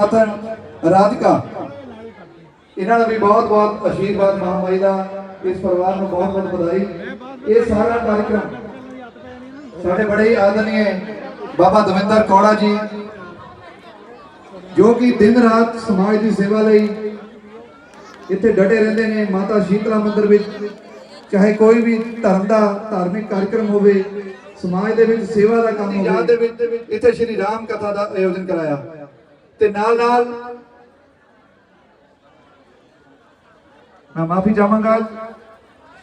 ਮਾਤਨ ਰਾਧਿਕਾ। ਇਹਨਾਂ ਦਾ ਵੀ ਬਹੁਤ ਬਹੁਤ ਆਸ਼ੀਰਵਾਦ ਮਹਾਮਾਈ ਦਾ, ਇਸ ਪਰਿਵਾਰ ਨੂੰ ਬਹੁਤ ਬਹੁਤ ਵਧਾਈ। ਇਹ ਸਾਰਾ ਕਾਰਜਕ੍ਰਮ ਸਾਡੇ ਬੜੇ ਹੀ ਆਦਰਨੀਏ ਬਾਬਾ ਦਵਿੰਦਰ ਕੌੜਾ ਜੀ, ਜੋ ਕਿ ਦਿਨ ਰਾਤ ਸਮਾਜ ਦੀ ਸੇਵਾ ਲਈ ਇੱਥੇ ਡਟੇ ਰਹਿੰਦੇ ਨੇ ਮਾਤਾ ਸ਼ੀਤਲਾ ਮੰਦਿਰ ਵਿੱਚ। ਚਾਹੇ ਕੋਈ ਵੀ ਧਰਮ ਦਾ, ਧਾਰਮਿਕ ਕਾਰਜਕ੍ਰਮ ਹੋਵੇ, ਸਮਾਜ ਦੇ ਵਿੱਚ ਸੇਵਾ ਦਾ ਕੰਮ ਹੋਵੇ। ਯਾਦ ਦੇ ਵਿੱਚ ਇੱਥੇ ਸ਼੍ਰੀ ਰਾਮ ਕਥਾ ਦਾ ਆਯੋਜਨ ਕਰਾਇਆ। ਤੇ ਨਾਲ ਨਾਲ ਮੈਂ ਮਾਫੀ ਚਾਹਾਂਗਾ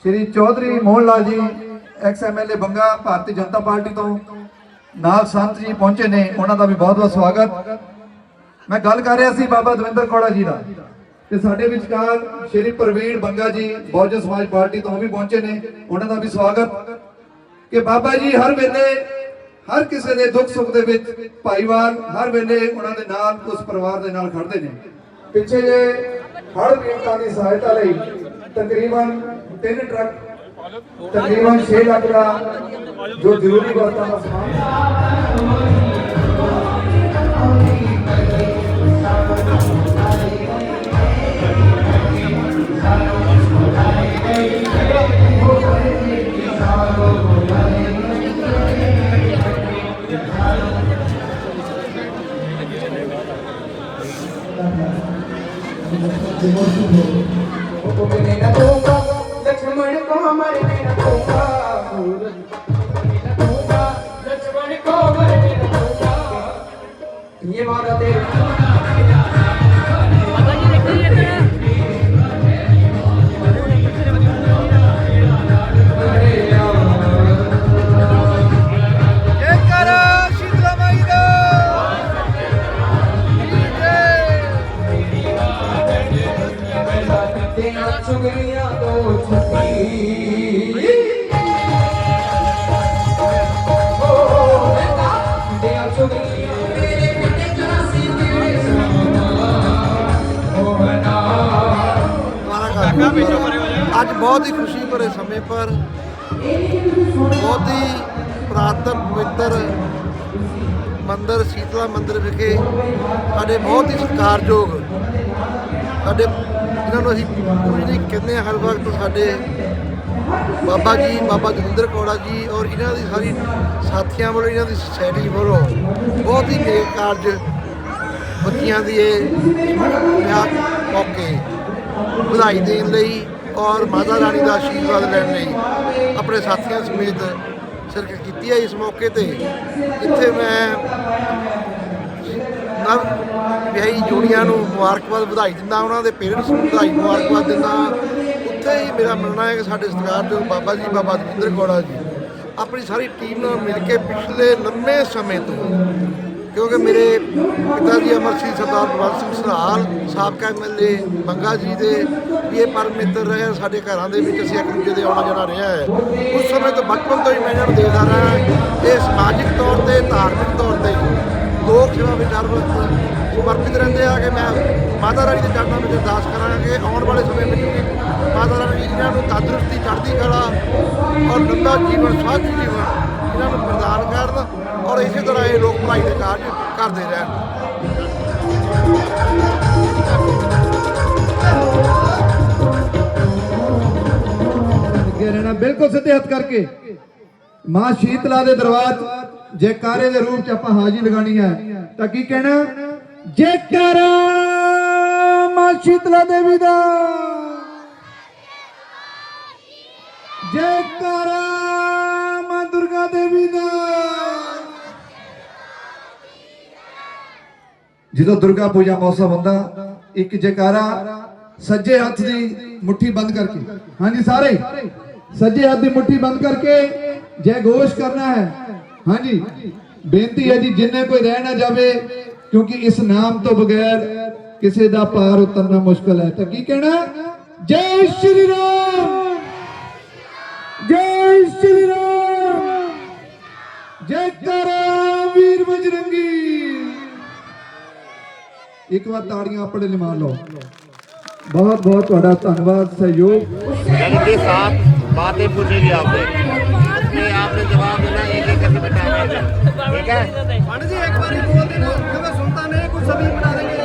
ਸ਼੍ਰੀ Chaudhary Mohan Lal ji, ex MLA Banga, Bharatiya Janata Party ਤੋਂ। ਨਾਲ ਸੰਤ ਜੀ ਪਹੁੰਚੇ ਨੇ, ਉਹਨਾਂ ਦਾ ਵੀ ਬਹੁਤ ਬਹੁਤ ਸਵਾਗਤ। ਮੈਂ ਗੱਲ ਕਰ ਰਿਹਾ ਸੀ ਬਾਬਾ ਦਵਿੰਦਰ ਕੌੜਾ ਜੀ ਦਾ। ਤੇ ਸਾਡੇ ਵਿਚਕਾਰ ਸ਼੍ਰੀ ਪ੍ਰਵੀਨ ਬੰਗਾ ਜੀ, ਬਹੁਜਨ ਸਮਾਜ ਪਾਰਟੀ ਤੋਂ ਵੀ ਪਹੁੰਚੇ ਨੇ, ਉਹਨਾਂ ਦਾ ਵੀ ਸਵਾਗਤ। ਕਿ ਬਾਬਾ ਜੀ ਹਰ ਵੇਲੇ ਹਰ ਕਿਸੇ ਦੇ ਦੁੱਖ ਸੁੱਖ ਦੇ ਵਿੱਚ ਭਾਈਵਾਲ ਹਰ ਵੇਲੇ ਉਹਨਾਂ ਦੇ ਨਾਲ, ਉਸ ਪਰਿਵਾਰ ਦੇ ਨਾਲ ਖੜਦੇ ਨੇ। ਪਿੱਛੇ ਜੇ ਹੜ ਪੀੜਤਾਂ ਦੀ ਸਹਾਇਤਾ ਲਈ ਤਕਰੀਬਨ 3 ਟਰੱਕ, ਤਕਰੀਬਨ 6 ਲੱਖ ਦਾ ਜੋ ਜ਼ਰੂਰੀ ਵਰਤਾਂ ਦਾ ਸਮਾਨ लक्ष्मण को मरने न दूंगा लक्ष्मण को मरने न दूंगा ये मारा तेरा ਬਹੁਤ ਹੀ ਖੁਸ਼ੀ ਭਰੇ ਸਮੇਂ ਪਰ ਬਹੁਤ ਹੀ ਪ੍ਰਾਤਨ, ਪਵਿੱਤਰ ਮੰਦਰ, ਸੀਤਲਾ ਮੰਦਰ ਵਿਖੇ ਸਾਡੇ ਬਹੁਤ ਹੀ ਸਤਿਕਾਰਯੋਗ ਸਾਡੇ ਜਿਨ੍ਹਾਂ ਨੂੰ ਅਸੀਂ ਪੂਜਨੀ ਕਹਿੰਦੇ ਹਾਂ, ਹਰ ਵਕਤ ਸਾਡੇ ਬਾਬਾ ਜੀ, ਬਾਬਾ ਜਗਿੰਦਰ ਕੌੜਾ ਜੀ ਔਰ ਇਹਨਾਂ ਦੀ ਸਾਰੀ ਸਾਥੀਆਂ ਵੱਲੋਂ, ਇਹਨਾਂ ਦੀ ਸੁਸਾਇਟੀ ਵੱਲੋਂ ਬਹੁਤ ਹੀ ਨੇਕ ਕਾਰਜ ਬੱਚਿਆਂ ਦੀ ਇਹ ਵਿਆਹ ਮੌਕੇ ਵਧਾਈ ਦੇਣ ਲਈ ਔਰ ਮਾਤਾ ਰਾਣੀ ਦਾ ਆਸ਼ੀਰਵਾਦ ਲੈਣ ਲਈ ਆਪਣੇ ਸਾਥੀਆਂ ਸਮੇਤ ਸ਼ਿਰਕਤ ਕੀਤੀ ਹੈ ਇਸ ਮੌਕੇ ਤੇ। ਇੱਥੇ ਮੈਂ ਨਵ ਵਿਆਹੀ ਜੋੜੀਆਂ ਨੂੰ ਮੁਬਾਰਕਬਾਦ ਵਧਾਈ ਦਿੰਦਾ, ਉਹਨਾਂ ਦੇ ਪੇਰੈਂਟਸ ਨੂੰ ਵਧਾਈ ਮੁਬਾਰਕਬਾਦ ਦਿੰਦਾ। ਉੱਥੇ ਹੀ ਮੇਰਾ ਮੰਨਣਾ ਹੈ ਕਿ ਸਾਡੇ ਸਤਿਕਾਰਯੋਗ ਬਾਬਾ ਜੀ, ਬਾਬਾ ਦਵਿੰਦਰ ਗੌੜਾ ਜੀ, ਆਪਣੀ ਸਾਰੀ ਟੀਮ ਨਾਲ ਮਿਲ ਕੇ ਪਿਛਲੇ ਲੰਮੇ ਸਮੇਂ ਤੋਂ ਕਿਉਂਕਿ ਮੇਰੇ ਪਿਤਾ ਜੀ ਅਮਰ ਸਿੰਘ ਸਰਦਾਰ ਬਲਵੰਤ ਸਿੰਘ ਸਰਾਲ, ਸਾਬਕਾ ਐਮਐਲਏ ਬੰਗਾ ਜੀ ਦੇ ਵੀ ਇਹ ਪਰਮਿੱਤਰ ਰਹੇ ਸਾਡੇ ਘਰਾਂ ਦੇ ਵਿੱਚ ਅਸੀਂ ਇੱਕ ਦੂਜੇ ਦੇ ਆਉਣਾ ਜਾਣਾ ਰਿਹਾ ਹੈ। ਉਸ ਸਮੇਂ ਤੋਂ ਬਚਪਨ ਤੋਂ ਹੀ ਮੈਂ ਇਹਨਾਂ ਨੂੰ ਦੇਖਦਾ ਰਿਹਾ ਇਹ ਸਮਾਜਿਕ ਤੌਰ ਤੇ, ਧਾਰਮਿਕ ਤੌਰ ਤੇ ਲੋਕ ਸੇਵਾ ਵਿਚਾਰ ਸਮਰਪਿਤ ਰਹਿੰਦੇ ਆ ਕਿ ਮੈਂ ਮਾਤਾ ਰਾਣੀ ਦੇ ਚਰਨਾਂ ਵਿੱਚ ਅਰਦਾਸ ਕਰਾਂਗੇ ਆਉਣ ਵਾਲੇ ਸਮੇਂ ਵਿੱਚ ਵੀ ਮਾਤਾ ਰਾਣੀ ਇਹਨਾਂ ਨੂੰ ਤੰਦਰੁਸਤੀ, ਚੜ੍ਹਦੀ ਕਲਾ ਔਰ ਲੰਬਾ ਜੀਵਨ, ਸਵਾਸਥ ਜੀਵਨ ਇਹਨਾਂ ਨੂੰ ਪ੍ਰਦਾਨ ਕਰਨ। ਔਰ ਇਸੇ ਤਰ੍ਹਾਂ ਇਹ ਲੋਕ ਭਲਾਈ ਦੇ ਕਾਰਜ ਕਰਦੇ ਰਹਿਣ। ਰਹਿਣਾ ਬਿਲਕੁਲ ਸਿੱਧੇ ਹੱਥ ਕਰਕੇ। ਮਾਂ ਸ਼ੀਤਲਾ ਦੇ ਦਰਬਾਰ ਜੈਕਾਰੇ ਦੇ ਰੂਪ ਚ ਆਪਾਂ ਹਾਜ਼ਰੀ ਲਗਾਣੀ ਹੈ। ਤਾਂ ਕੀ ਕਹਿਣਾ? ਜੈਕਾਰਾ ਮਾਂ ਸ਼ੀਤਲਾ ਦੇਵੀ ਦਾ। ਜੈਕਾਰਾ ਜਦੋਂ ਦੁਰਗਾ ਪੂਜਾ ਮੌਸਮ ਹੁੰਦਾ, ਇੱਕ ਜੈਕਾਰਾ ਸੱਜੇ ਹੱਥ ਦੀ ਮੁੱਠੀ ਬੰਦ ਕਰਕੇ। ਹਾਂਜੀ ਸਾਰੇ? ਸੱਜੇ ਹੱਥ ਦੀ ਮੁੱਠੀ ਬੰਦ ਕਰਕੇ ਜੈ ਘੋਸ਼ ਕਰਨਾ ਹੈ। ਹਾਂਜੀ। ਬੇਨਤੀ ਹੈ ਜੀ, ਜਿੰਨੇ ਕੋਈ ਰਹਿ ਨਾ ਜਾਵੇ, ਕਿਉਂਕਿ ਇਸ ਨਾਮ ਤੋਂ ਬਗੈਰ ਕਿਸੇ ਦਾ ਪਾਰ ਉਤਰਨਾ ਮੁਸ਼ਕਲ ਹੈ। ਤਾਂ ਕੀ ਕਹਿਣਾ? ਜੈ ਸ਼੍ਰੀ ਰਾਮ! ਜੈ ਸ਼੍ਰੀ ਰਾਮ! ਜੈ ਕਰਾ ਵੀਰ ਬਜਰੰਗੀ! ਇੱਕ ਵਾਰ ਤਾੜੀਆਂ ਆਪਣੇ ਲਈ ਮਾਰ ਲਓ ਬਹੁਤ ਬਹੁਤ ਤੁਹਾਡਾ ਧੰਨਵਾਦ ਸਹਿਯੋਗ जन के साथ बातें पूछेगी आपसे उसमें आपने जवाब देना एक एक करके बताना ठीक है पंडित जी एक बार बोल देना सुनता नहीं कुछ सभी बता देंगे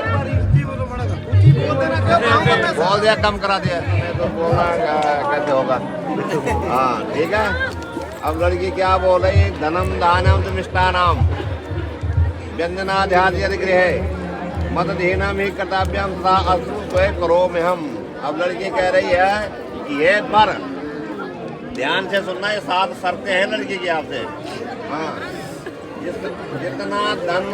बोल दिया कम करा दिया तुम्हें तो बोलना क- कैसे होगा हाँ ठीक है अब लड़की क्या बोल रही है धनम दानम मिष्टानाम व्यंजनाध्याद गृह مدد ہینا میں کتابیام کرو میں ہم اب لڑکی کہہ رہی ہے کہ یہ پر دھیان سے سننا یہ سات شرطیں ہیں لڑکی کی آپ سے ہاں جتنا دھن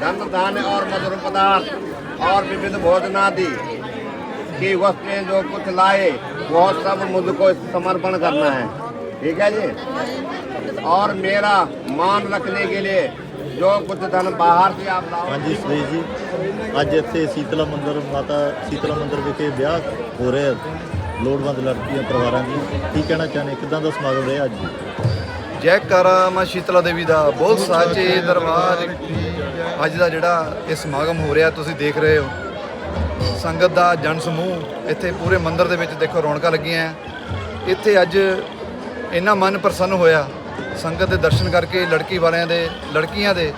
دھن دھان اور مدر پدارتھ اور وبد بھوجنا دی کی وقت جو کچھ لائے وہ سب مجھ کو سمرپن کرنا ہے ٹھیک ہے جی اور میرا مان رکھنے کے لیے ਜੋ ਕੁਝ ਧਨ ਬਾਹਰ ਤੇ ਆਪ ਲਾਓ। ਹਾਂਜੀ ਸੁਰੇਸ਼ ਜੀ ਅੱਜ ਇੱਥੇ ਸੀਤਲਾ ਮੰਦਰ ਮਾਤਾ ਸੀਤਲਾ ਮੰਦਰ ਵਿਖੇ ਵਿਆਹ ਹੋ ਰਿਹਾ ਲੋੜਵੰਦ ਲੜਕੀਆਂ ਪਰਿਵਾਰਾਂ ਦੀ। ਕੀ ਕਹਿਣਾ ਚਾਹੁੰਦੇ? ਕਿਦਾਂ ਦਾ ਸਮਾਗਮ ਰਿਹਾ ਅੱਜ? ਜੀ ਜੈਕਾਰਾ ਮਾਂ ਸ਼ੀਤਲਾ ਦੇਵੀ ਦਾ। ਬਹੁਤ ਸਾਚੇ ਦਰਬਾਰ ਅੱਜ ਦਾ ਜਿਹੜਾ ਇਹ ਸਮਾਗਮ ਹੋ ਰਿਹਾ ਤੁਸੀਂ ਦੇਖ ਰਹੇ ਹੋ। ਸੰਗਤ ਦਾ ਜਨ ਸਮੂਹ ਇੱਥੇ ਪੂਰੇ ਮੰਦਰ ਦੇ ਵਿੱਚ ਦੇਖੋ ਰੌਣਕਾਂ ਲੱਗੀਆਂ ਇੱਥੇ ਅੱਜ ਇੰਨਾ ਮਨ ਪ੍ਰਸੰਨ ਹੋਇਆ। ਸੰਗਤ ਦੇ ਦਰਸ਼ਨ ਕਰਕੇ ਲੜਕੀ ਵਾਲਿਆਂ ਦੇ, ਲੜਕੀਆਂ ਦੇ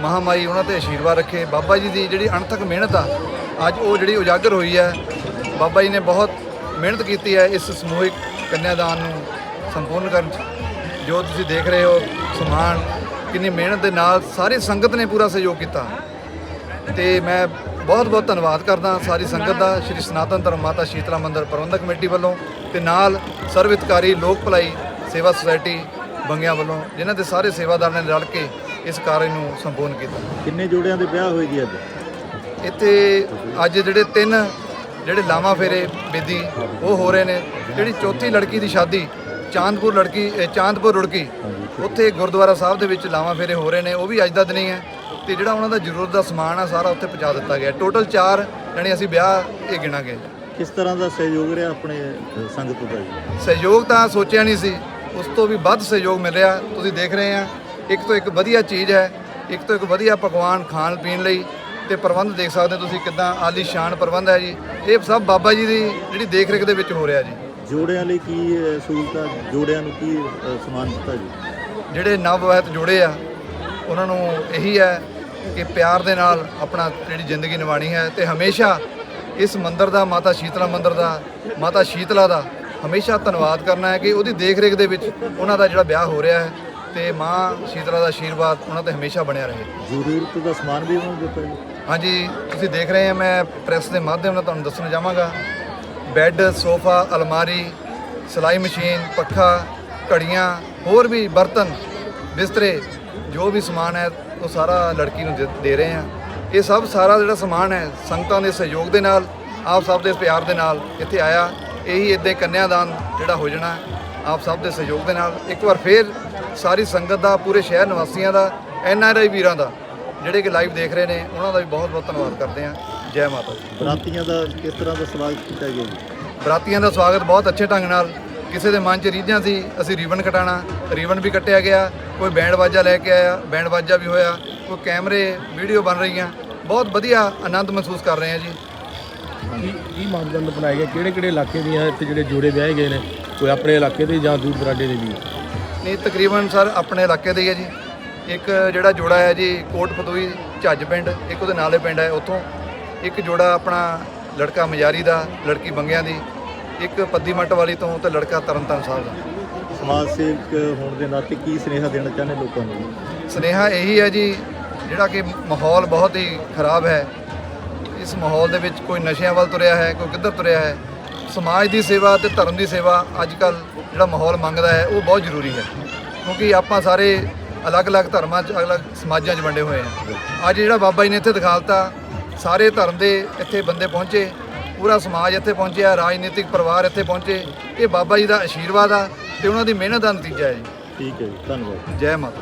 ਮਹਾਮਾਈ ਉਹਨਾਂ ਤੇ ਆਸ਼ੀਰਵਾਦ ਰੱਖੇ। ਬਾਬਾ ਜੀ ਦੀ ਜਿਹੜੀ ਅਣਥਕ ਮਿਹਨਤ ਆ, ਅੱਜ ਉਹ ਜਿਹੜੀ ਉਜਾਗਰ ਹੋਈ ਹੈ, ਬਾਬਾ ਜੀ ਨੇ ਬਹੁਤ ਮਿਹਨਤ ਕੀਤੀ ਹੈ ਇਸ ਸਮੂਹਿਕ ਕੰਨਿਆਦਾਨ ਨੂੰ ਸੰਪੂਰਨ ਕਰਨ 'ਚ। ਜੋ ਤੁਸੀਂ ਦੇਖ ਰਹੇ ਹੋ, ਸਮਾਨ, ਕਿੰਨੀ ਮਿਹਨਤ ਦੇ ਨਾਲ ਸਾਰੀ ਸੰਗਤ ਨੇ ਪੂਰਾ ਸਹਿਯੋਗ ਕੀਤਾ। ਤੇ ਮੈਂ ਬਹੁਤ ਬਹੁਤ ਧੰਨਵਾਦ ਕਰਦਾ ਸਾਰੀ ਸੰਗਤ ਦਾ, ਸ਼੍ਰੀ ਸਨਾਤਨ ਧਰਮ ਮਾਤਾ ਸ਼ੀਤਲਾ ਮੰਦਿਰ ਪ੍ਰਬੰਧਕ ਕਮੇਟੀ ਵੱਲੋਂ ਤੇ ਨਾਲ ਸਰਵਿਤਕਾਰੀ ਲੋਕ ਭਲਾਈ ਸੇਵਾ ਸੁਸਾਇਟੀ ਬੰਗਿਆਂ ਵੱਲੋਂ ਜਿਨ੍ਹਾਂ ਦੇ ਸਾਰੇ ਸੇਵਾਦਾਰਾਂ ਨੇ ਰਲ ਕੇ ਇਸ ਕਾਰਜ ਨੂੰ ਸੰਪੂਰਨ ਕੀਤਾ। ਕਿੰਨੇ ਜੋੜਿਆਂ ਦੇ ਵਿਆਹ ਹੋਏ ਜੀ ਅੱਜ? ਇੱਥੇ ਅੱਜ ਜਿਹੜੇ ਤਿੰਨ ਜਿਹੜੇ ਲਾਵਾਂ ਫੇਰੇ ਬੇਦੀ ਉਹ ਹੋ ਰਹੇ ਨੇ। ਜਿਹੜੀ ਚੌਥੀ ਲੜਕੀ ਦੀ ਸ਼ਾਦੀ ਚਾਂਦਪੁਰ ਲੜਕੀ ਚਾਂਦਪੁਰ ਰੁੜਕੀ ਉੱਥੇ ਗੁਰਦੁਆਰਾ ਸਾਹਿਬ ਦੇ ਵਿੱਚ ਲਾਵਾਂ ਫੇਰੇ ਹੋ ਰਹੇ ਨੇ। ਉਹ ਵੀ ਅੱਜ ਦਾ ਦਿਨ ਹੀ ਹੈ। ਤੇ ਜਿਹੜਾ ਉਹਨਾਂ ਦਾ ਜ਼ਰੂਰਤ ਦਾ ਸਮਾਨ ਆ ਸਾਰਾ ਉੱਥੇ ਪਹੁੰਚਾ ਦਿੱਤਾ ਗਿਆ। ਟੋਟਲ 4 ਜਣੇ ਅਸੀਂ ਵਿਆਹ ਇਹ ਗਿਣਾਂਗੇ। ਕਿਸ ਤਰ੍ਹਾਂ ਦਾ ਸਹਿਯੋਗ ਰਿਹਾ ਆਪਣੇ ਸੰਗਤ ਦਾ ਜੀ ਸਹਿਯੋਗ ਤਾਂ ਸੋਚਿਆ ਨਹੀਂ ਸੀ। ਉਸ ਤੋਂ ਵੀ ਵੱਧ ਸਹਿਯੋਗ ਮਿਲ ਰਿਹਾ। ਤੁਸੀਂ ਦੇਖ ਰਹੇ ਆ ਇੱਕ ਤੋਂ ਇੱਕ ਵਧੀਆ ਚੀਜ਼ ਹੈ ਇੱਕ ਤੋਂ ਇੱਕ ਵਧੀਆ ਪਕਵਾਨ ਖਾਣ ਪੀਣ ਲਈ। ਤੇ ਪ੍ਰਬੰਧ ਦੇਖ ਸਕਦੇ ਹੋ ਤੁਸੀਂ ਕਿਦਾਂ ਆਲੀਸ਼ਾਨ ਪ੍ਰਬੰਧ ਹੈ ਜੀ। ਇਹ ਸਭ ਬਾਬਾ ਜੀ ਦੀ ਜਿਹੜੀ ਦੇਖ ਰੇਖ ਦੇ ਵਿੱਚ ਹੋ ਰਿਹਾ ਜੀ। ਜੋੜਿਆਂ ਲਈ ਕੀ ਸਹੂਲਤਾਂ ਜੋੜਿਆਂ ਨੂੰ ਕੀ ਸਮਾਨ ਦਿੱਤਾ ਜੀ? ਜਿਹੜੇ ਨਵ ਵਿਵਾਹਿਤ ਜੋੜੇ ਆ ਉਹਨਾਂ ਨੂੰ ਇਹੀ ਹੈ ਕਿ ਪਿਆਰ ਦੇ ਨਾਲ ਆਪਣਾ ਜਿਹੜੀ ਜ਼ਿੰਦਗੀ ਨਿਭਾਣੀ ਹੈ। ਤੇ ਹਮੇਸ਼ਾ ਇਸ ਮੰਦਿਰ ਦਾ ਮਾਤਾ ਸ਼ੀਤਲਾ ਮੰਦਿਰ ਦਾ ਮਾਤਾ ਸ਼ੀਤਲਾ ਦਾ ਹਮੇਸ਼ਾ ਧੰਨਵਾਦ ਕਰਨਾ ਹੈ ਕਿ ਉਹਦੀ ਦੇਖ ਰੇਖ ਦੇ ਵਿੱਚ ਉਹਨਾਂ ਦਾ ਜਿਹੜਾ ਵਿਆਹ ਹੋ ਰਿਹਾ ਹੈ ਤੇ ਮਾਂ ਸ਼ੀਤਲਾ ਦਾ ਆਸ਼ੀਰਵਾਦ ਉਹਨਾਂ ਤੇ ਹਮੇਸ਼ਾ ਬਣਿਆ ਰਹੇ। ਜ਼ਰੂਰਤ ਦਾ ਸਮਾਨ ਵੀ ਉਹਨਾਂ ਨੂੰ ਦਿੱਤਾ ਜੀ। ਹਾਂਜੀ ਤੁਸੀਂ ਦੇਖ ਰਹੇ ਆ ਮੈਂ ਪ੍ਰੈਸ ਦੇ ਮਾਧਿਅਮ ਨਾਲ ਤੁਹਾਨੂੰ ਦੱਸਣਾ ਚਾਹਾਂਗਾ ਬੈੱਡ ਸੋਫਾ ਅਲਮਾਰੀ ਸਿਲਾਈ ਮਸ਼ੀਨ ਪੱਖਾ ਘੜੀਆਂ ਹੋਰ ਵੀ ਬਰਤਨ ਬਿਸਤਰੇ ਜੋ ਵੀ ਸਮਾਨ ਹੈ ਉਹ ਸਾਰਾ ਲੜਕੀ ਨੂੰ ਦੇ ਰਹੇ ਆ ਇਹ ਸਭ ਸਾਰਾ ਜਿਹੜਾ ਸਮਾਨ ਹੈ ਸੰਗਤਾਂ ਦੇ ਸਹਿਯੋਗ ਦੇ ਨਾਲ ਆਪ ਸਭ ਦੇ ਪਿਆਰ ਦੇ ਨਾਲ ਇੱਥੇ ਆਇਆ। ਇਹੀ ਇਦਾਂ ਕੰਨਿਆਦਾਨ ਜਿਹੜਾ ਹੋ ਜਾਣਾ ਆਪ ਸਭ ਦੇ ਸਹਿਯੋਗ ਦੇ ਨਾਲ। ਇੱਕ ਵਾਰ ਫੇਰ ਸਾਰੀ ਸੰਗਤ ਦਾ ਪੂਰੇ ਸ਼ਹਿਰ ਨਿਵਾਸੀਆਂ ਦਾ ਐਨ ਆਰ ਆਈ ਵੀਰਾਂ ਦਾ ਜਿਹੜੇ ਕਿ ਲਾਈਵ ਦੇਖ ਰਹੇ ਨੇ ਉਹਨਾਂ ਦਾ ਵੀ ਬਹੁਤ ਬਹੁਤ ਧੰਨਵਾਦ ਕਰਦੇ ਹਾਂ। ਜੈ ਮਾਤਾ ਦੀ। ਬਰਾਤੀਆਂ ਦਾ ਕਿਸ ਤਰ੍ਹਾਂ ਦਾ ਸਵਾਗਤ ਕੀਤਾ ਗਿਆ ਜੀ? ਬਰਾਤੀਆਂ ਦਾ ਸਵਾਗਤ ਬਹੁਤ ਅੱਛੇ ਢੰਗ ਨਾਲ। ਕਿਸੇ ਦੇ ਮਨ 'ਚ ਰੀਝਾਂ ਸੀ ਅਸੀਂ ਰੀਬਨ ਕਟਾਣਾ ਰੀਬਨ ਵੀ ਕੱਟਿਆ ਗਿਆ। ਕੋਈ ਬੈਂਡ ਬਾਜਾ ਲੈ ਕੇ ਆਇਆ ਬੈਂਡ ਬਾਜਾ ਵੀ ਹੋਇਆ। ਕੋਈ ਕੈਮਰੇ ਵੀਡੀਓ ਬਣ ਰਹੀਆਂ। ਬਹੁਤ ਵਧੀਆ ਆਨੰਦ ਮਹਿਸੂਸ ਕਰ ਰਹੇ ਹਾਂ ਜੀ। ਕੀ ਕੀ ਮਾਪਦੰਡ ਬਣਾਏ ਗਏ ਕਿਹੜੇ ਕਿਹੜੇ ਇਲਾਕੇ ਦੀਆਂ ਇੱਥੇ ਜਿਹੜੇ ਜੋੜੇ ਵਿਆਹੇ ਗਏ ਨੇ? ਕੋਈ ਆਪਣੇ ਇਲਾਕੇ ਦੇ ਜਾਂ ਦੂਰ ਦਰਾਡੇ ਦੇ ਵੀ? ਨਹੀਂ ਤਕਰੀਬਨ ਸਰ ਆਪਣੇ ਇਲਾਕੇ ਦੇ ਹੀ ਹੈ ਜੀ। ਇੱਕ ਜਿਹੜਾ ਜੋੜਾ ਹੈ ਜੀ ਕੋਟ ਫਤੂਈ ਝੱਜ ਪਿੰਡ ਇੱਕ ਉਹਦੇ ਨਾਲੇ ਪਿੰਡ ਹੈ ਉੱਥੋਂ। ਇੱਕ ਜੋੜਾ ਆਪਣਾ ਲੜਕਾ ਮਜਾਰੀ ਦਾ ਲੜਕੀ ਬੰਗਿਆਂ ਦੀ। ਇੱਕ ਪੱਦੀ ਮੱਟ ਵਾਲੀ ਤੋਂ ਤੇ ਲੜਕਾ ਤਰਨਤਾਰਨ ਸਾਹਿਬ ਦਾ। ਸਮਾਜ ਸੇਵਕ ਹੋਣ ਦੇ ਨਾਤੇ ਕੀ ਸੁਨੇਹਾ ਦੇਣਾ ਚਾਹੁੰਦੇ ਲੋਕਾਂ ਨੂੰ? ਸਨੇਹਾ ਇਹੀ ਹੈ ਜੀ ਜਿਹੜਾ ਕਿ ਮਾਹੌਲ ਬਹੁਤ ਹੀ ਖਰਾਬ ਹੈ। ਇਸ ਮਾਹੌਲ ਦੇ ਵਿੱਚ ਕੋਈ ਨਸ਼ਿਆਂ ਵੱਲ ਤੁਰਿਆ ਹੈ ਕੋਈ ਕਿੱਧਰ ਤੁਰਿਆ ਹੈ ਸਮਾਜ ਦੀ ਸੇਵਾ ਤੇ ਧਰਮ ਦੀ ਸੇਵਾ ਅੱਜ ਕੱਲ ਜਿਹੜਾ ਮਾਹੌਲ ਮੰਗਦਾ ਹੈ ਉਹ ਬਹੁਤ ਜ਼ਰੂਰੀ ਹੈ। ਕਿਉਂਕਿ ਆਪਾਂ ਸਾਰੇ ਅਲੱਗ-ਅਲੱਗ ਧਰਮਾਂ 'ਚ ਅਲੱਗ ਸਮਾਜਾਂ 'ਚ ਵੰਡੇ ਹੋਏ ਹਾਂ। ਅੱਜ ਜਿਹੜਾ ਬਾਬਾ ਜੀ ਨੇ ਇੱਥੇ ਦਿਖਾਲਤਾ ਸਾਰੇ ਧਰਮ ਦੇ ਇੱਥੇ ਬੰਦੇ ਪਹੁੰਚੇ ਪੂਰਾ ਸਮਾਜ ਇੱਥੇ ਪਹੁੰਚਿਆ ਰਾਜਨੀਤਿਕ ਪਰਿਵਾਰ ਇੱਥੇ ਪਹੁੰਚੇ ਇਹ ਬਾਬਾ ਜੀ ਦਾ ਆਸ਼ੀਰਵਾਦ ਆ ਤੇ ਉਹਨਾਂ ਦੀ ਮਿਹਨਤ ਦਾ ਨਤੀਜਾ ਹੈ ਜੀ। ਠੀਕ ਹੈ ਜੀ ਧੰਨਵਾਦ। ਜੈ ਮਾਤਾ।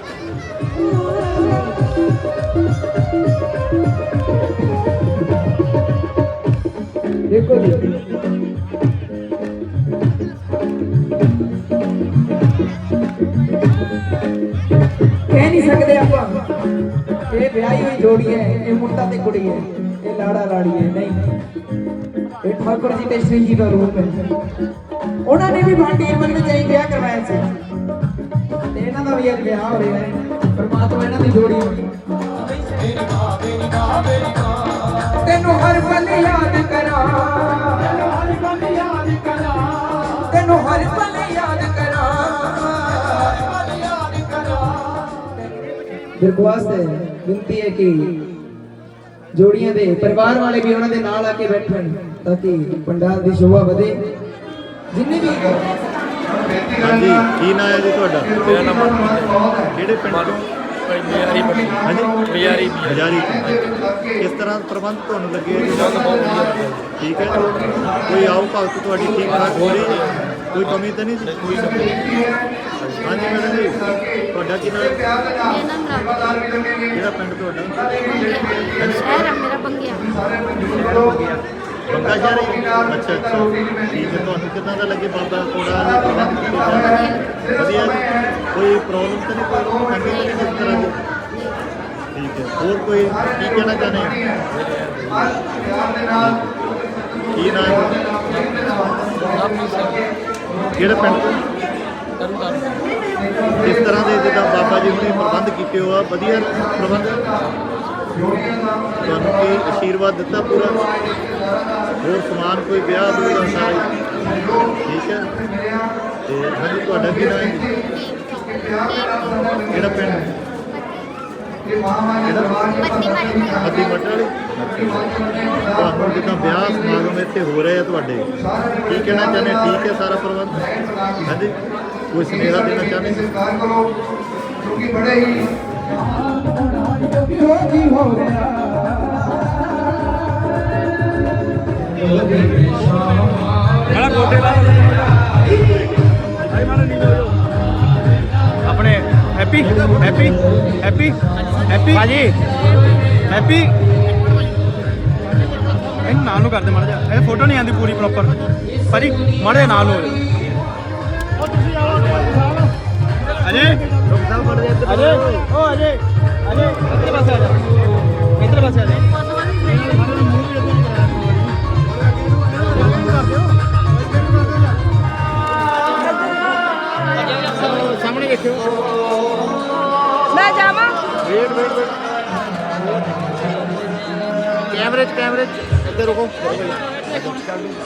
ਦੇਖੋ ਕਹਿ ਨਹੀਂ ਸਕਦੇ ਆਪਾਂ। ਇਹ ਵਿਆਹੀ ਹੋਈ ਜੋੜੀ ਹੈ, ਇਹ ਮੁੰਡਾ ਤੇ ਕੁੜੀ ਹੈ, ਇਹ ਲਾੜਾ ਲਾੜੀ ਹੈ, ਨਹੀਂ। ਇਹ ਠਾਕੁਰ ਜੀ ਤੇ ਸ਼੍ਰੀ ਜੀ ਦਾ ਰੂਪ ਹੈ। ਉਹਨਾਂ ਨੇ ਵੀ ਭਾਂਡੀ ਅਮਨ ਵਿੱਚ ਹੀ ਵਿਆਹ ਕਰਵਾਇਆ ਸੀ। ਤੇ ਇਹਨਾਂ ਦਾ ਵੀ ਅੱਜ ਵਿਆਹ ਹੋ ਰਿਹਾ ਹੈ। ਪਰਮਾਤਮਾ ਇਹਨਾਂ ਦੀ ਜੋੜੀ ਤੈਨੂੰ ਹਰ ਪਲ ਯਾਦ ਤੈਨੂੰ ਹਰ ਪਲ ਯਾਦ ਕਰਾਂ। ਦਰਖਾਸਤ ਹੈ ਬੇਨਤੀ ਹੈ ਕਿ ਜੋੜੀਆਂ ਦੇ ਪਰਿਵਾਰ ਵਾਲੇ ਵੀ ਉਹਨਾਂ ਦੇ ਨਾਲ ਆ ਕੇ ਬੈਠਣ ਤਾਂ ਕਿ ਪੰਡਾਲ ਦੀ ਸ਼ੋਭਾ ਵਧੇ। ਜਿੰਨੇ ਵੀ ਹਾਂਜੀ ਕੀ ਨਾਮ ਹੈ ਜੀ ਤੁਹਾਡਾ? ਮੇਰਾ ਨਾਮ ਕਿਹੜੇ ਪਿੰਡ ਤੋਂ? ਹੈ ਬਿਆਰੀ ਪੱਟੀ ਹਾਂਜੀ? ਬਿਆਰੀ ਹਜ਼ਾਰੀ ਤੋਂ। ਕਿਸ ਤਰ੍ਹਾਂ ਪ੍ਰਬੰਧ ਤੁਹਾਨੂੰ ਲੱਗੇ? ਠੀਕ ਹੈ। ਕੋਈ ਆਓ ਭਗਤ ਤੁਹਾਡੀ ਠੀਕ ਠਾਕ ਹੋ ਰਹੀ? ਹੈ ਕੋਈ ਕਮੀ ਤਾਂ ਨਹੀਂ ਕੋਈ ਕਮੀ ਨਹੀਂ। ਹਾਂਜੀ ਮੈਡਮ ਜੀ। ਤੁਹਾਡਾ ਕੀ ਨਾਮ? ਹੈ? ਮੇਰਾ ਨਾਮ ਰਾਵੀ ਕਿਹੜਾ ਪਿੰਡ ਤੁਹਾਡਾ? ਸ਼ਹਿਰ ਹੈ ਮੇਰਾ ਬੰਗਿਆ। ਬੰਗਾ ਸ਼ਹਿਰ ਹੈ? ਅੱਛਾ ਅੱਛਾ। ਠੀਕ ਹੈ। ਤੁਹਾਨੂੰ ਕਿੱਦਾਂ ਦਾ ਲੱਗੇ ਬਾਬਾ? ਕੋੜਾ ਦੇ? ਪ੍ਰਬੰਧ ਕੀਤੇ ਜਾਣ ਵਧੀਆ ਜੀ? ਕੋਈ ਪ੍ਰੋਬਲਮ ਤਾਂ ਨਹੀਂ, ਕੋਈ ਤੰਗੀ ਤਾਂ ਨਹੀਂ ਕਿਸੇ ਤਰ੍ਹਾਂ ਦੀ ਠੀਕ ਹੈ, ਹੋਰ ਕੋਈ ਕੀ ਕਹਿਣਾ ਚਾਹੁੰਦੇ ਆ ਕੀ ਨਾਮ ਹੈ ਕਿਹੜਾ ਪਿੰਡ ਤੋਂ? ਤਰਨ ਤਰ੍ਹਾਂ ਦੇ ਜਿੱਦਾਂ ਬਾਬਾ ਜੀ ਨੇ ਪ੍ਰਬੰਧ ਕੀਤੇ ਹੋ ਆ, ਵਧੀਆ ਪ੍ਰਬੰਧ? ਤੁਹਾਨੂੰ ਕੀ ਆਸ਼ੀਰਵਾਦ ਦਿੱਤਾ ਪੂਰਾ? ਹੋਰ ਸਮਾਨ ਕੋਈ ਵਿਆਹ ਵਿਊਹ ਦਾ ਸਾਰਾ ਠੀਕ ਹੈ। ਤੇ ਹਾਂਜੀ, ਤੁਹਾਡਾ ਕੀ ਨਾਮ ਹੈ? ਜੀ? ਕਿਹੜਾ ਪਿੰਡ ਅੱਧੀ ਮੱਟ ਵਾਲੀ ਤੁਹਾਨੂੰ ਜਿੱਦਾਂ ਵਿਆਹ ਸਮਾਗਮ ਇੱਥੇ ਹੋ ਰਹੇ ਆ ਤੁਹਾਡੇ ਕੀ ਕਹਿਣਾ ਚਾਹੁੰਦੇ ਠੀਕ ਹੈ ਸਾਰਾ ਪ੍ਰਬੰਧ ਹਾਂਜੀ ਕੋਈ ਸੁਨੇਹਾ ਦੇਣਾ ਚਾਹੁੰਦੇ ਸਤਿਕਾਰ ਕਰੋ ਕਿਉਂਕਿ ਬੜੇ ਹੀ ਜੋਗੀ ਹੋ ਰਿਹਾ ਆਪਣੇ ਹੈਪੀ ਹੈਪੀ ਹੈਪੀ। ਭਾਜੀ। ਹੈਪੀ। ਇਹ ਨਾਲ ਨੂੰ ਕਰਦੇ ਮਾੜਾ ਜਿਹਾ। ਇਹ ਫੋਟੋ ਨਹੀਂ ਆਂਦੀ ਪੂਰੀ ਪ੍ਰੋਪਰ ਭਾਜੀ ਮਾੜੇ ਨਾਲ ਹੋ ਅਜੇ? ਅਜੇ? ਓ ਅਜੇ। ਅਜੇ ਇੱਧਰ ਪਾਸੇ ਆ ਜਾ। ਇੱਧਰ ਪਾਸੇ ਆ ਜਾ। ਸਾਹਮਣੇ ਜਾਵਾਂ ਵੇਟ ਵੇਟ ਵੇਟ ਕੈਮਰੇ 'ਚ ਕੈਮਰੇ 'ਚ ਇੱਧਰ ਰੁਕੋ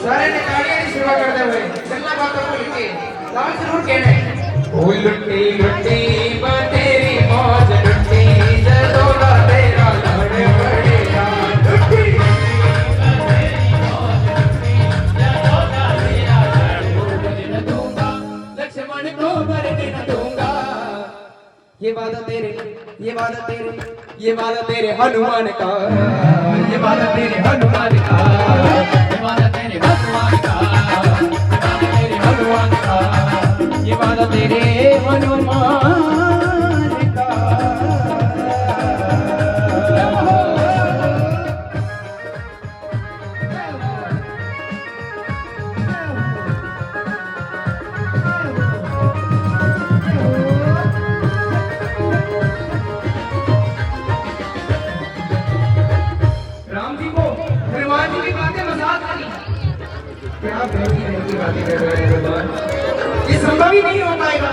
ਸਾਰੇ ਨੇ ਕਾਲੀਆਂ ਦੀ ਸੇਵਾ ਕਰਦੇ ਹੋਏ ਗੱਲਾਂ ਬਾਤਾਂ ਭੁੱਲ ਕੇ ਲਾਲ ਜ਼ਰੂਰ ਕਹਿਣਾ ਹੈ ਓ ਲੁੱਟੀ ਲੁੱਟੀ ਬਤੇਰੀ ਮੌਜ ਲੁੱਟੀ ਜਦੋਂ ਦਾ ਤੇਰਾ ਲੜ ਬੜਿਆ ਲੁੱਟੀ लक्ष्मण को मरने न दूंगा ये वादा तेरे ये वादा तेरे ये वादा तेरे हनुमान का ये वादा तेरे हनुमान का ये वादा तेरे हनुमान का ये वादा तेरे हनुमान का ये वादा तेरे हनुमान ये संभव ही नहीं हो पाएगा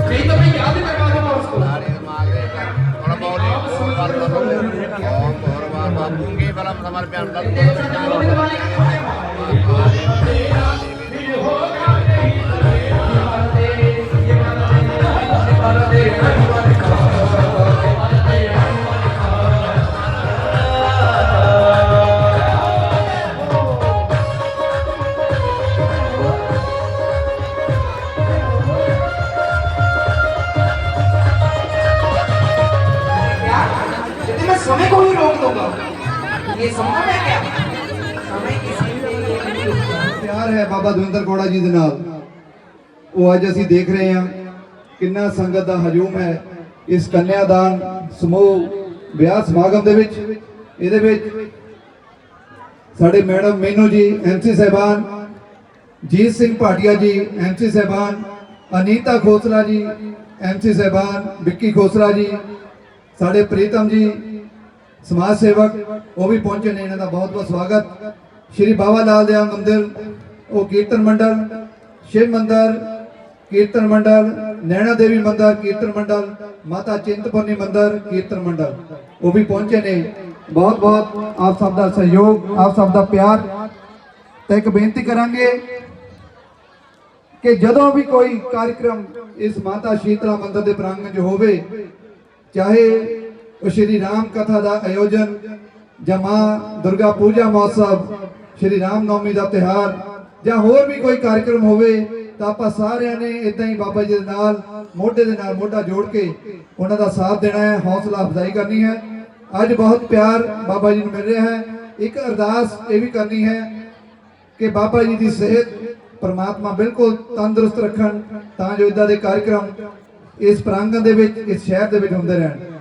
नहीं तो मैं याद करवा दूंगा उसको थोड़ा बहुत ओम भगवान बापूंगे बलम समर्पण समय को ही रोक दूंगा ये संभव है क्या समय किसी के लिए नहीं रुकता ਪਿਆਰ ਹੈ ਬਾਬਾ ਦਵਿੰਦਰ ਕੋੜਾ ਜੀ ਦੇ ਨਾਲ ਉਹ ਅੱਜ ਅਸੀਂ ਦੇਖ ਰਹੇ ਹਾਂ ਕਿੰਨਾ ਸੰਗਤ ਦਾ ਹਜੂਮ ਹੈ ਇਸ ਕੰਨਿਆਦਾਨ ਸਮੂਹ ਵਿਆਹ ਸਮਾਗਮ ਦੇ ਵਿੱਚ ਇਹਦੇ ਵਿੱਚ ਸਾਡੇ ਮੈਡਮ ਮੀਨੂ ਜੀ ਐਮਸੀ ਸਾਹਿਬਾਨ ਜੀਤ ਸਿੰਘ ਭਾਟੀਆ ਜੀ ਐਮਸੀ ਸਾਹਿਬਾਨ ਅਨੀਤਾ ਖੋਸਲਾ ਜੀ ਐਮਸੀ ਸਾਹਿਬਾਨ ਵਿੱਕੀ ਖੋਸਲਾ ਜੀ ਸਾਡੇ ਪ੍ਰੀਤਮ ਜੀ ਸਮਾਜ ਸੇਵਕ, ਉਹ ਵੀ ਪਹੁੰਚੇ ਨੇ, ਇਹਨਾਂ ਦਾ ਬਹੁਤ ਬਹੁਤ ਸਵਾਗਤ। ਸ਼੍ਰੀ ਬਾਬਾ ਲਾਲ ਦਿਆਲ ਮੰਦਿਰ, ਉਹ ਕੀਰਤਨ ਮੰਡਲ, ਸ਼ਿਵ ਮੰਦਿਰ, ਕੀਰਤਨ ਮੰਡਲ, ਨੈਣਾ ਦੇਵੀ ਮੰਦਿਰ, ਕੀਰਤਨ ਮੰਡਲ, ਮਾਤਾ ਚਿੰਤਪੁਰਨੀ ਮੰਦਿਰ, ਕੀਰਤਨ ਮੰਡਲ, ਉਹ ਵੀ ਪਹੁੰਚੇ ਨੇ। ਬਹੁਤ ਬਹੁਤ ਆਪ ਸਭ ਦਾ ਸਹਿਯੋਗ, ਆਪ ਸਭ ਦਾ ਪਿਆਰ। ਤੇ ਇੱਕ ਬੇਨਤੀ ਕਰਾਂਗੇ ਕਿ ਜਦੋਂ ਵੀ ਕੋਈ ਕਾਰਜਕ੍ਰਮ ਇਸ ਮਾਤਾ ਸ਼ੀਤਲਾ ਮੰਦਿਰ ਦੇ ਪ੍ਰਾਂਗਣ 'ਚ ਹੋਵੇ, ਚਾਹੇ ਸ਼੍ਰੀ ਰਾਮ ਕਥਾ ਦਾ ਆਯੋਜਨ ਜਾਂ ਮਾਂ ਦੁਰਗਾ ਪੂਜਾ ਮਹੋਤਸਵ, ਸ਼੍ਰੀ ਰਾਮ ਨੌਮੀ ਦਾ ਤਿਹਾਰ ਜਾਂ ਹੋਰ ਵੀ ਕੋਈ ਕਾਰਜਕ੍ਰਮ ਹੋਵੇ, ਤਾਂ ਆਪਾਂ ਸਾਰਿਆਂ ਨੇ ਇਦਾਂ ਹੀ ਬਾਬਾ ਜੀ ਦੇ ਨਾਲ, ਮੋਢੇ ਦੇ ਨਾਲ ਮੋਢਾ ਜੋੜ ਕੇ ਉਹਨਾਂ ਦਾ ਸਾਥ ਦੇਣਾ ਹੈ, ਹੌਸਲਾ ਅਫਜ਼ਾਈ ਕਰਨੀ ਹੈ। ਅੱਜ ਬਹੁਤ ਪਿਆਰ ਬਾਬਾ ਜੀ ਨੂੰ ਮਿਲ ਰਿਹਾ ਹੈ। ਇੱਕ ਅਰਦਾਸ ਇਹ ਵੀ ਕਰਨੀ ਹੈ ਕਿ ਬਾਬਾ ਜੀ ਦੀ ਸਿਹਤ ਪਰਮਾਤਮਾ ਬਿਲਕੁਲ ਤੰਦਰੁਸਤ ਰੱਖਣ, ਤਾਂ ਜੋ ਇਦਾਂ ਦੇ ਕਾਰਜਕ੍ਰਮ ਇਸ ਪ੍ਰਾਂਗਣ ਦੇ ਵਿੱਚ, ਇਸ ਸ਼ਹਿਰ ਦੇ ਵਿੱਚ ਹੁੰਦੇ ਰਹਿਣ।